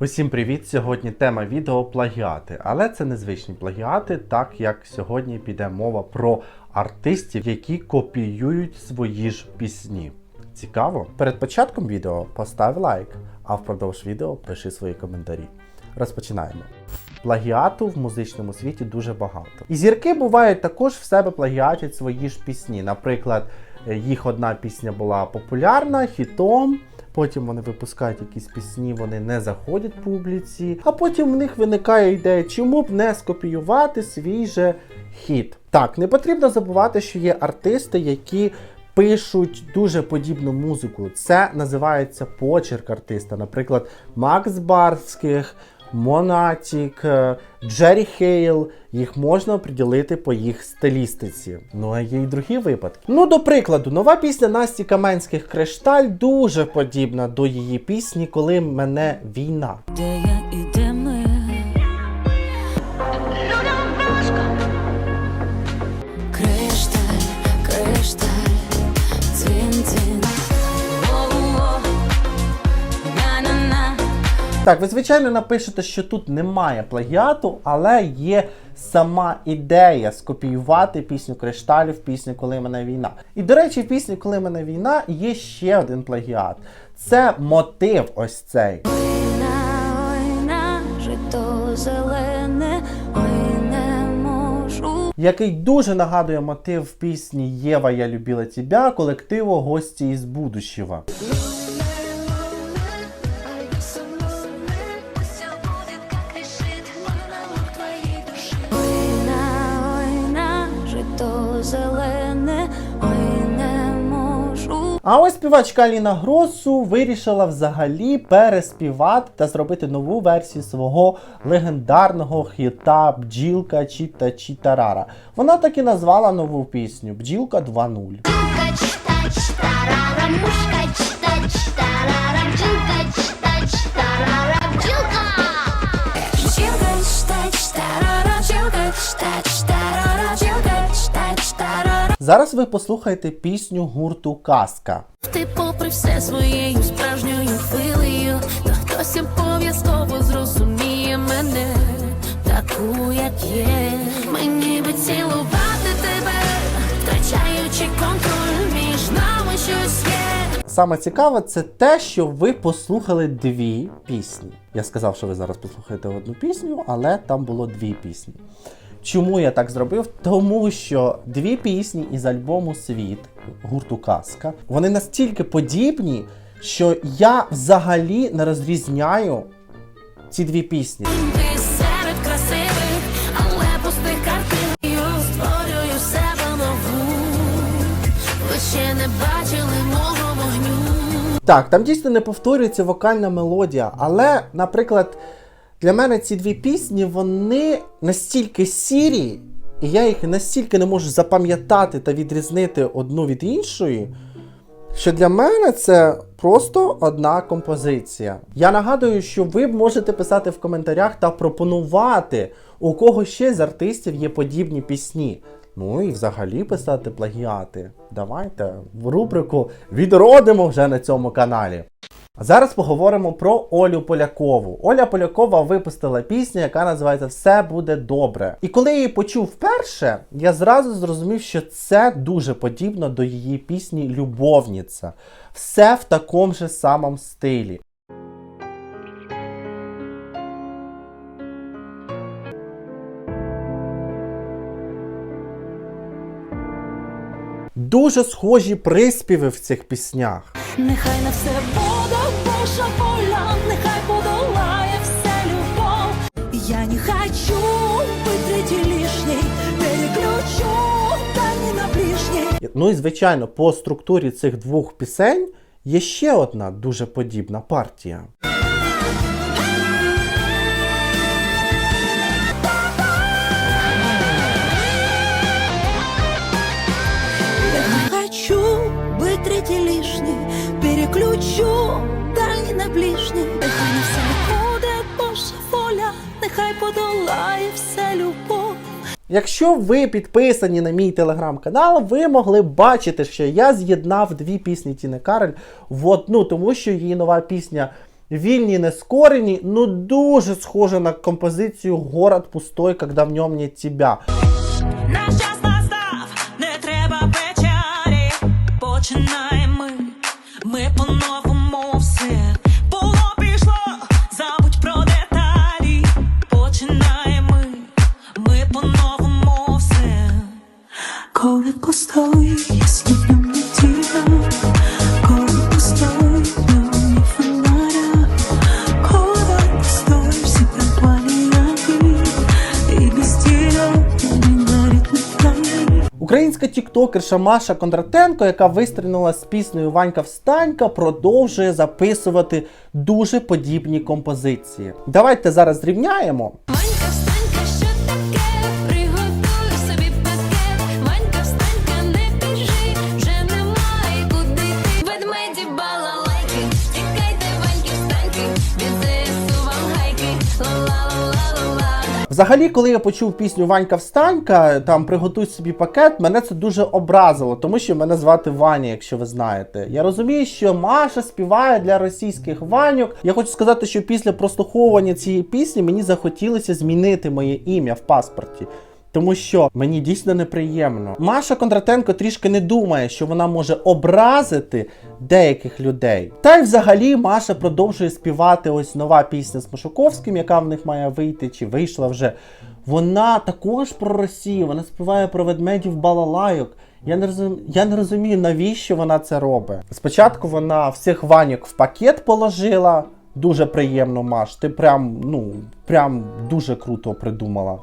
Усім привіт! Сьогодні тема відео плагіати. Але це незвичні плагіати, так як сьогодні піде мова про артистів, які копіюють свої ж пісні. Цікаво? Перед початком відео постав лайк, а впродовж відео пиши свої коментарі. Розпочинаємо. Плагіату в музичному світі дуже багато. І зірки бувають також в себе плагіатять свої ж пісні. Наприклад, їх одна пісня була популярна, хітом. Потім вони випускають якісь пісні, вони не заходять публіці, а потім в них виникає ідея, чому б не скопіювати свій же хіт. Так, не потрібно забувати, що є артисти, які пишуть дуже подібну музику. Це називається почерк артиста. Наприклад, Макс Барських, Монатік, е, Джері Хейл. Їх можна приділити по їх стилістиці. Ну а є й другі випадки. Ну, до прикладу, нова пісня Насті Каменських Кришталь дуже подібна до її пісні, коли мене війна. Де я і Так, ви звичайно напишете, що тут немає плагіату, але є сама ідея скопіювати пісню Кришталю в пісню Коли мене війна. І до речі, в пісні Коли мене війна є ще один плагіат. Це мотив ось цей. Який дуже нагадує мотив в пісні Єва, я любила тебя колективу Гості із будущего. Жито зелене, ой не можу. А ось співачка Аліна Гросу вирішила взагалі переспівати та зробити нову версію свого легендарного хіта Бджілка Чіта Чітарара. Вона так і назвала нову пісню Бджілка 2.0. Тарара, мушка, Зараз ви послухаєте пісню гурту Казка. Ти попри все своєю справжньою хвилею, та хтось обов'язково зрозуміє мене, таку, як є. Мені би цілувати тебе, втрачаючи контроль між нами щось є. Саме цікаве це те, що ви послухали дві пісні. Я сказав, що ви зараз послухаєте одну пісню, але там було дві пісні. Чому я так зробив? Тому що дві пісні із альбому Світ гурту Казка вони настільки подібні, що я взагалі не розрізняю ці дві пісні. Ти серед красивих, але пустих картин створюю себе нову. Ви ще не бачили мого вогню. Так, там дійсно не повторюється вокальна мелодія, але, наприклад, для мене ці дві пісні вони настільки сірі, і я їх настільки не можу запам'ятати та відрізнити одну від іншої, що для мене це просто одна композиція. Я нагадую, що ви можете писати в коментарях та пропонувати, у кого ще з артистів є подібні пісні. Ну і взагалі писати плагіати. Давайте в рубрику відродимо вже на цьому каналі. А зараз поговоримо про Олю Полякову. Оля Полякова випустила пісню, яка називається Все буде добре. І коли я її почув вперше, я зразу зрозумів, що це дуже подібно до її пісні Любовниця. Все в такому же самому стилі. Дуже схожі приспіви в цих піснях. Нехай на все буде Божа воля, нехай подолає все любов. Я не хочу быть третьей лишней, переключу та не на ближній. Ну і звичайно, по структурі цих двох пісень є ще одна дуже подібна партія. Нехай подолає все любов. Якщо ви підписані на мій телеграм-канал, ви могли б бачити, що я з'єднав дві пісні Тіни Кароль в одну, тому що її нова пісня Вільні нескорені, ну дуже схоже на композицію Город пустой, когда в ньому нет тебя. Наш час настав, не треба печалі. Починаємо ми, ми по-новому Українська тіктокерша Маша Кондратенко, яка вистрілила з піснею Ванька Встанька, продовжує записувати дуже подібні композиції. Давайте зараз зрівняємо. Ванька, встанька, що таке? Взагалі, коли я почув пісню Ванька Встанька, там приготуй собі пакет, мене це дуже образило, тому що мене звати Ваня, якщо ви знаєте. Я розумію, що Маша співає для російських ваньок. Я хочу сказати, що після прослуховування цієї пісні мені захотілося змінити моє ім'я в паспорті. Тому що мені дійсно неприємно. Маша Кондратенко трішки не думає, що вона може образити деяких людей. Та й взагалі Маша продовжує співати ось нова пісня з Машуковським, яка в них має вийти, чи вийшла вже. Вона також про Росію, вона співає про ведмедів балалайок. Я не розумію, я не розумію, навіщо вона це робить. Спочатку вона всіх ваньок в пакет положила. Дуже приємно, Маш. Ти прям, ну, прям дуже круто придумала.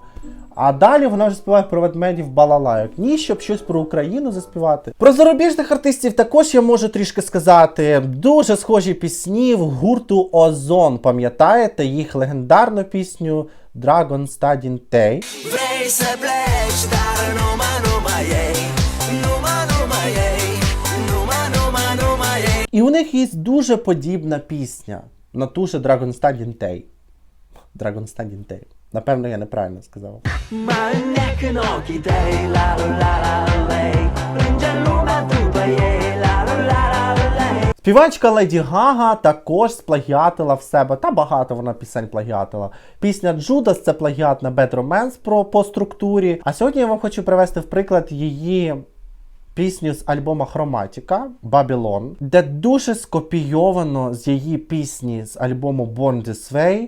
А далі вона вже співає про ведмедів балалайок. Ні, щоб щось про Україну заспівати. Про зарубіжних артистів також я можу трішки сказати. Дуже схожі пісні в гурту Озон. Пам'ятаєте їх легендарну пісню Dragon Stadin Tay? І у них є дуже подібна пісня на ту же Dragon Stadin Tay. Dragon Stadin Tay. Напевно, я неправильно сказав. Співачка Леді Гага також сплагіатила в себе, та багато вона пісень плагіатила. Пісня Джудас це плагіат на Bad Romance про, по структурі. А сьогодні я вам хочу привести в приклад її пісню з альбома Хроматіка Babylon, де дуже скопійовано з її пісні з альбому Born This Way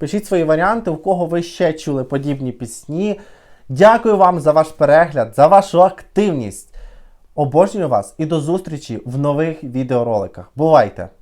Пишіть свої варіанти, у кого ви ще чули подібні пісні. Дякую вам за ваш перегляд, за вашу активність. Обожнюю вас і до зустрічі в нових відеороликах. Бувайте!